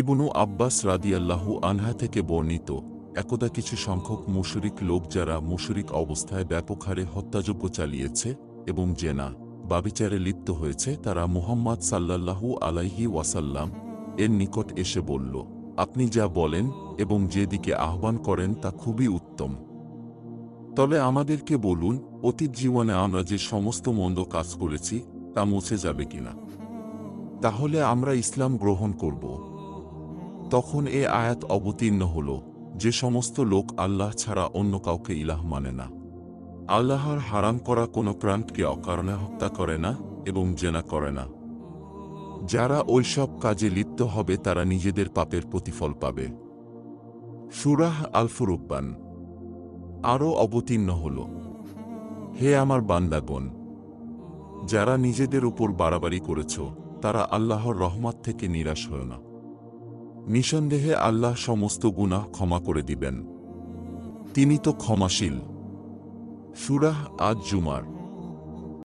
ইবনু আব্বাস রাদিয়াল্লাহু আনহা থেকে বর্ণিত, একদা কিছু সংখ্যক মুশরিক লোক যারা মুশরিক অবস্থায় ব্যাপক হারে হত্যাযজ্ঞ চালিয়েছে এবং জেনা বাবিচারে লিপ্ত হয়েছে, তারা মুহাম্মদ সাল্লাল্লাহু আলাইহি ওয়াসাল্লাম এর নিকট এসে বলল, আপনি যা বলেন এবং যেদিকে আহ্বান করেন তা খুবই উত্তম। তবে আমাদেরকে বলুন, অতীত জীবনে আমরা যে সমস্ত মন্দ কাজ করেছি, তা মুছে যাবে কিনা? তাহলে আমরা ইসলাম গ্রহণ করব। তখন এ আয়াত অবতীর্ণ হল, যে সমস্ত লোক আল্লাহ ছাড়া অন্য কাউকে ইলাহ মানে না। আল্লাহর হারাম করা কোনো প্রাণকে অকারণে হত্যা করে না এবং জেনা করে না। যারা ওইসব কাজে লিপ্ত হবে, তারা নিজেদের পাপের প্রতিফল পাবে। সুরাহ আলফুরুব্বান আরও অবতীর্ণ হল, হে আমার বান্দাগণ, যারা নিজেদের উপর বাড়াবাড়ি করেছ, তারা আল্লাহর রহমত থেকে নিরাশ হয় না। নিঃসন্দেহে আল্লাহ সমস্ত গুনাহ ক্ষমা করে দিবেন। তিনি তো ক্ষমাশীল। সুরাহ আজ জুমার